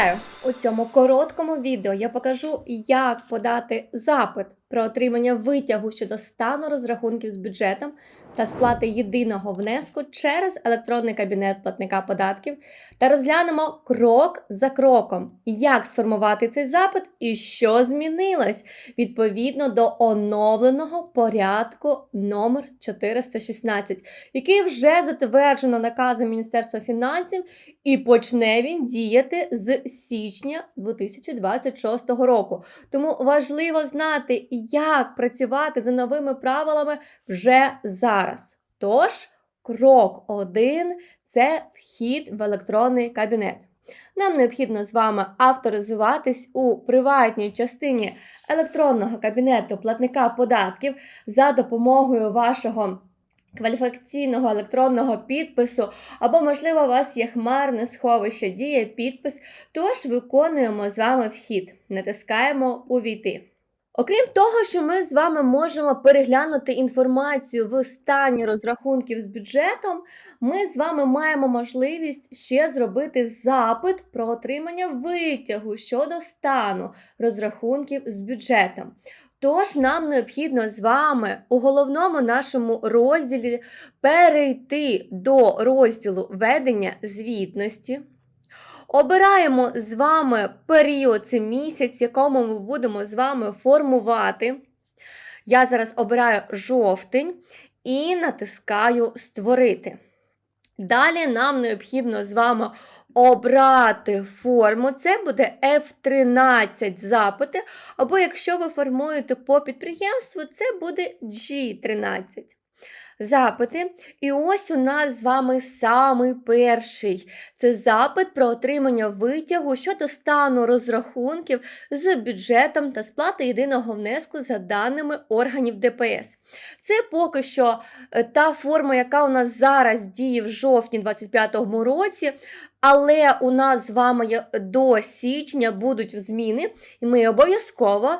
Вітаю! У цьому короткому відео я покажу, як подати запит про отримання витягу щодо стану розрахунків з бюджетом та сплати єдиного внеску через електронний кабінет платника податків та розглянемо крок за кроком, як сформувати цей запит і що змінилось відповідно до оновленого порядку номер 416, який вже затверджено наказом Міністерства фінансів і почне він діяти з січня 2026 року. Тому важливо знати, як працювати за новими правилами вже зараз. Тож, крок один це вхід в електронний кабінет. Нам необхідно з вами авторизуватись у приватній частині електронного кабінету платника податків за допомогою вашого кваліфікаційного електронного підпису, або, можливо, у вас є хмарне сховище, діє підпис, тож виконуємо з вами вхід, натискаємо Увійти. Окрім того, що ми з вами можемо переглянути інформацію в стані розрахунків з бюджетом, ми з вами маємо можливість ще зробити запит про отримання витягу щодо стану розрахунків з бюджетом. Тож нам необхідно з вами у головному нашому розділі перейти до розділу ведення звітності. Обираємо з вами період, це місяць, в якому ми будемо з вами формувати. Я зараз обираю жовтень і натискаю Створити. Далі нам необхідно з вами обрати форму. Це буде F13 запити. Або якщо ви формуєте по підприємству, це буде G13 запити. І ось у нас з вами самий перший. Це запит про отримання витягу щодо стану розрахунків з бюджетом та сплати єдиного внеску за даними органів ДПС. Це поки що е, та форма, яка у нас зараз діє в жовтні 2025 році. Але у нас з вами до січня будуть зміни, і ми обов'язково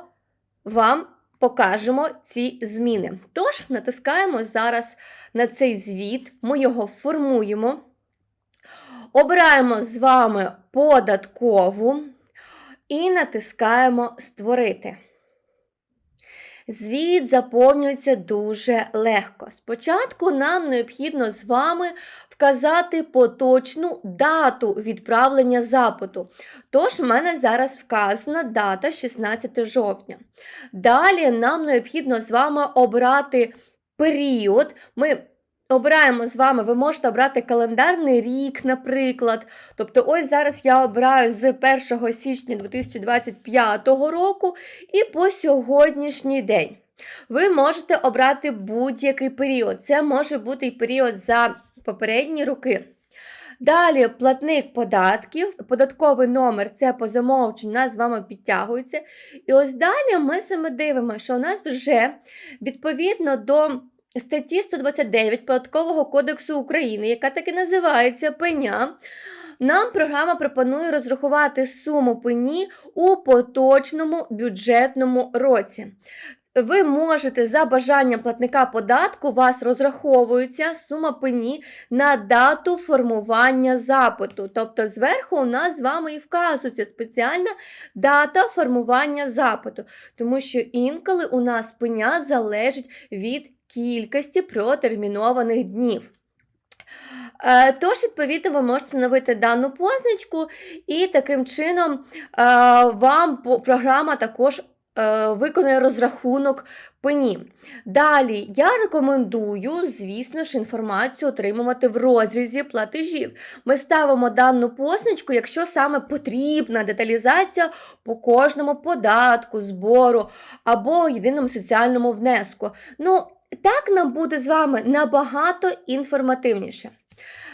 вам покажемо ці зміни. Тож, натискаємо зараз на цей звіт, ми його формуємо. Обираємо з вами податкову і натискаємо Створити. Звіт заповнюється дуже легко. Спочатку нам необхідно з вами вказати поточну дату відправлення запиту. Тож, в мене зараз вказана дата 16 жовтня. Далі нам необхідно з вами обрати період. Ми Обираємо з вами, ви можете обрати календарний рік, наприклад. Тобто, ось зараз я обираю з 1 січня 2025 року і по сьогоднішній день. Ви можете обрати будь-який період. Це може бути і період за попередні роки. Далі платник податків, податковий номер це по замовченню, нас з вами підтягується. І ось далі ми саме дивимося, що у нас вже відповідно до статті 129 Податкового кодексу України, яка так і називається пеня. Нам програма пропонує розрахувати суму пені у поточному бюджетному році. Ви можете за бажанням платника податку, вас розраховується сума пені на дату формування запиту. Тобто, зверху у нас з вами і вказується спеціальна дата формування запиту, тому що інколи у нас пеня залежить від кількості протермінованих днів. Е, тож, відповідно, ви можете встановити дану позначку, і таким чином е, вам програма також Е, виконує розрахунок пені. Далі я рекомендую, звісно ж, інформацію отримувати в розрізі платежів. Ми ставимо дану позначку, якщо саме потрібна деталізація по кожному податку, збору або єдиному соціальному внеску. Ну, так нам буде з вами набагато інформативніше.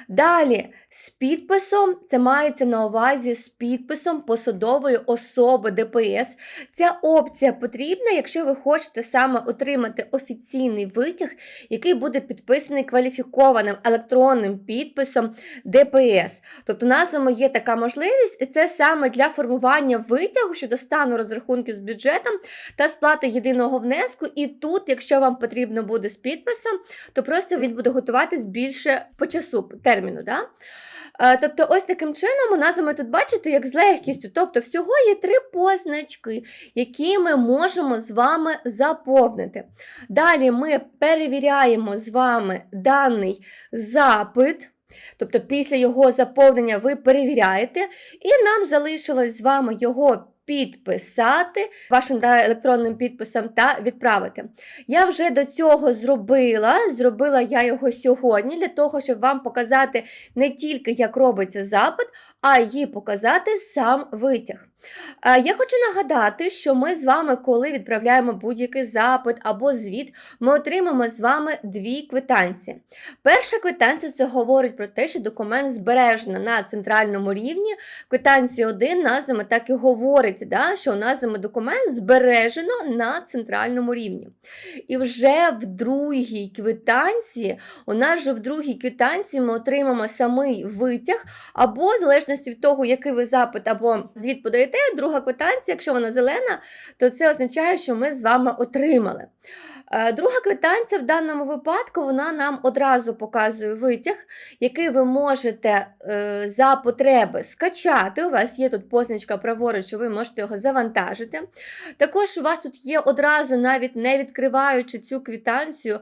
Далі, з підписом, це мається на увазі з підписом посадової особи ДПС. Ця опція потрібна, якщо ви хочете саме отримати офіційний витяг, який буде підписаний кваліфікованим електронним підписом ДПС. Тобто, у нас є така можливість, і це саме для формування витягу щодо стану розрахунків з бюджетом та сплати єдиного внеску. І тут, якщо вам потрібно буде з підписом, то просто він буде готуватись більше по часу терміну. Да? Е, Тобто, ось таким чином у нас ми тут бачите, як з легкістю. Тобто, всього є три позначки, які ми можемо з вами заповнити. Далі ми перевіряємо з вами даний запит. Тобто, після його заповнення ви перевіряєте, і нам залишилось з вами його підписати вашим да, електронним підписом та відправити. Я вже до цього зробила. Зробила я його сьогодні для того, щоб вам показати не тільки, як робиться запит, а й показати сам витяг. Е, Я хочу нагадати, що ми з вами, коли відправляємо будь-який запит або звіт, ми отримаємо з вами дві квитанції. Перша квитанція це говорить про те, що документ збережено на центральному рівні. Квитанція 1 назвами так і говорить, да, що у нас документ збережено на центральному рівні. І вже в другій квитанції, у нас же в другій квитанції ми отримаємо самий витяг, або в залежності від того, який ви запит або звіт подаєте, друга квитанція, якщо вона зелена, то це означає, що ми з вами отримали. Е, Друга квитанція в даному випадку вона нам одразу показує витяг, який ви можете е, за потреби скачати. У вас є тут позначка праворуч, ви можете його завантажити. Також у вас тут є одразу, навіть не відкриваючи цю квитанцію,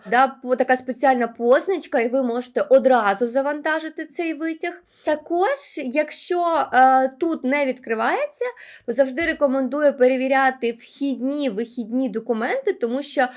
така спеціальна позначка, і ви можете одразу завантажити цей витяг. Також, якщо е, тут не відкривається, то завжди рекомендую перевіряти вхідні вихідні документи, тому що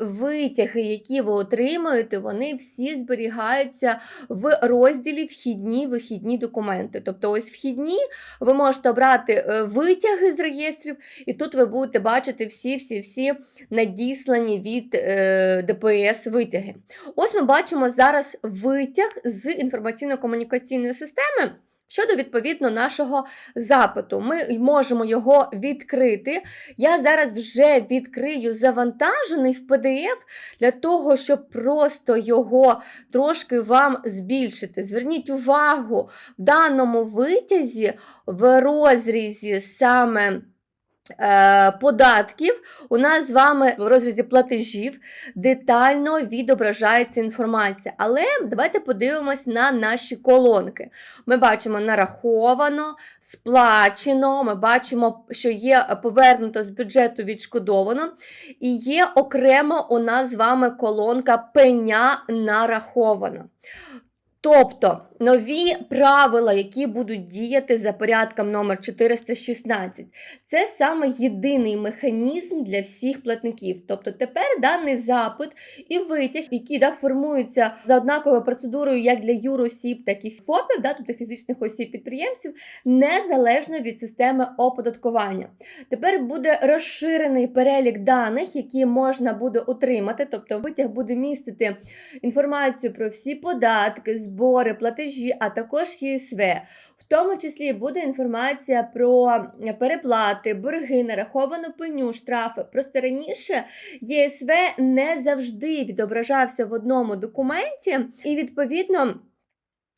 витяги, які ви отримуєте, вони всі зберігаються в розділі вхідні вихідні документи. Тобто, ось вхідні ви можете обрати е, витяги з реєстрів, і тут ви будете бачити всі-всі-всі надіслані від е, ДПС витяги. Ось ми бачимо зараз витяг з інформаційно-комунікаційної системи. Щодо відповідно нашого запиту, ми можемо його відкрити. Я зараз вже відкрию завантажений в PDF для того, щоб просто його трошки вам збільшити. Зверніть увагу, в даному витязі в розрізі саме. Е, Податків у нас з вами в розрізі платежів детально відображається інформація. Але давайте подивимось на наші колонки. Ми бачимо нараховано, сплачено, ми бачимо, що є повернуто з бюджету відшкодовано. І є окремо у нас з вами колонка пеня нараховано. Тобто нові правила, які будуть діяти за порядком номер 416, це саме єдиний механізм для всіх платників. Тобто тепер даний запит і витяг, які да, формуються за однаковою процедурою як для юросіб, так і ФОПів, да, тобто фізичних осіб підприємців, незалежно від системи оподаткування. Тепер буде розширений перелік даних, які можна буде отримати, тобто витяг буде містити інформацію про всі податки, збори, платежі, а також ЄСВ. В тому числі буде інформація про переплати, борги, нараховану пеню, штрафи. Просто раніше ЄСВ не завжди відображався в одному документі, і відповідно.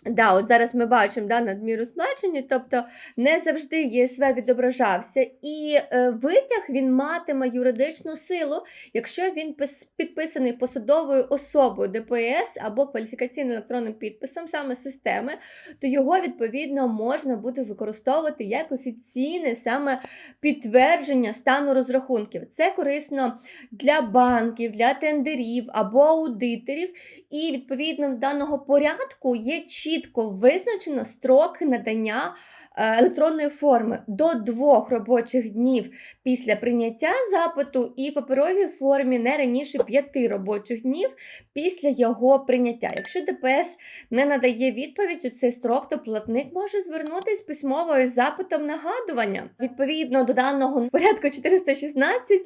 Да, от зараз ми бачимо да, надміру сплачення, тобто не завжди ЄСВ відображався, і е, витяг він матиме юридичну силу, якщо він підписаний посадовою особою ДПС або кваліфікаційним електронним підписом саме системи, то його відповідно можна буде використовувати як офіційне саме підтвердження стану розрахунків. Це корисно для банків, для тендерів або аудиторів, і відповідно даного порядку є чітко визначено строки надання електронної форми до двох робочих днів після прийняття запиту, і в паперовій формі не раніше п'яти робочих днів після його прийняття. Якщо ДПС не надає відповідь у цей строк, то платник може звернутися письмовою з запитом нагадування. Відповідно до даного порядку 416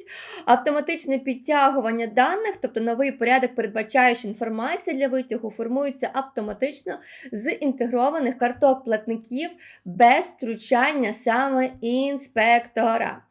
автоматичне підтягування даних, тобто новий порядок передбачає, що інформація для витягу формується автоматично з інтегрованих карток платників без втручання саме інспектора.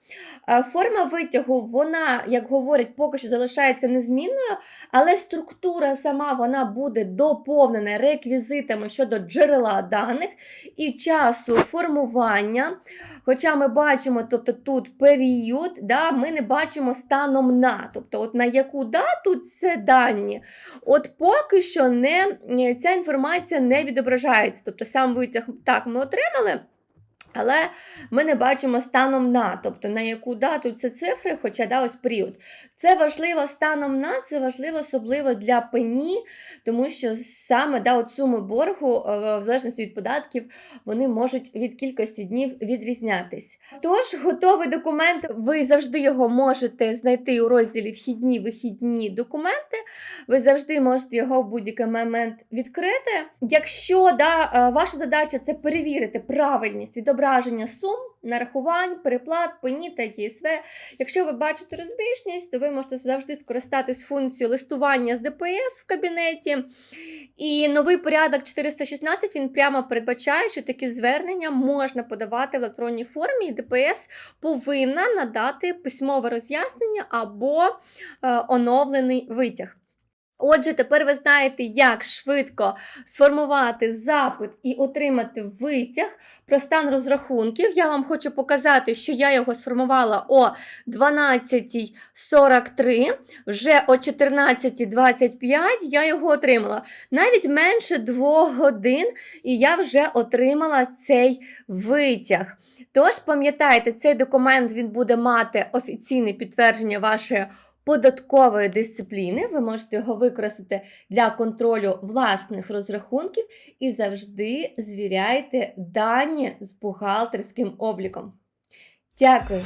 Е, Форма витягу, вона, як говорять, поки що залишається незмінною, але структура сама вона буде доповнена реквізитами щодо джерела даних і часу формування. Хоча ми бачимо, тобто тут період, да, ми не бачимо станом на, тобто от на яку дату це дані. От поки що не, ця інформація не відображається. Тобто сам витяг так ми отримали. Але ми не бачимо станом на, тобто на яку дату це цифри, хоча да, ось період. Це важливо станом на, це важливо особливо для пені, тому що саме да, от суми боргу, е, в залежності від податків, вони можуть від кількості днів відрізнятись. Тож, готовий документ, ви завжди його можете знайти у розділі Вхідні вихідні документи. Ви завжди можете його в будь-який момент відкрити. Якщо да, е, ваша задача це перевірити правильність відображення сум, нарахувань, переплат, пені та ЄСВ. Якщо ви бачите розбіжність, то ви можете завжди скористатись функцією листування з ДПС в кабінеті. І новий порядок 416 він прямо передбачає, що такі звернення можна подавати в електронній формі, і ДПС повинна надати письмове роз'яснення або е, оновлений витяг. Отже, тепер ви знаєте, як швидко сформувати запит і отримати витяг про стан розрахунків. Я вам хочу показати, що я його сформувала о 12.43, вже о 14.25 я його отримала. Навіть менше 2 годин, і я вже отримала цей витяг. Тож, пам'ятайте, цей документ він буде мати офіційне підтвердження вашої податкової дисципліни. Ви можете його використати для контролю власних розрахунків і завжди звіряйте дані з бухгалтерським обліком. Дякую!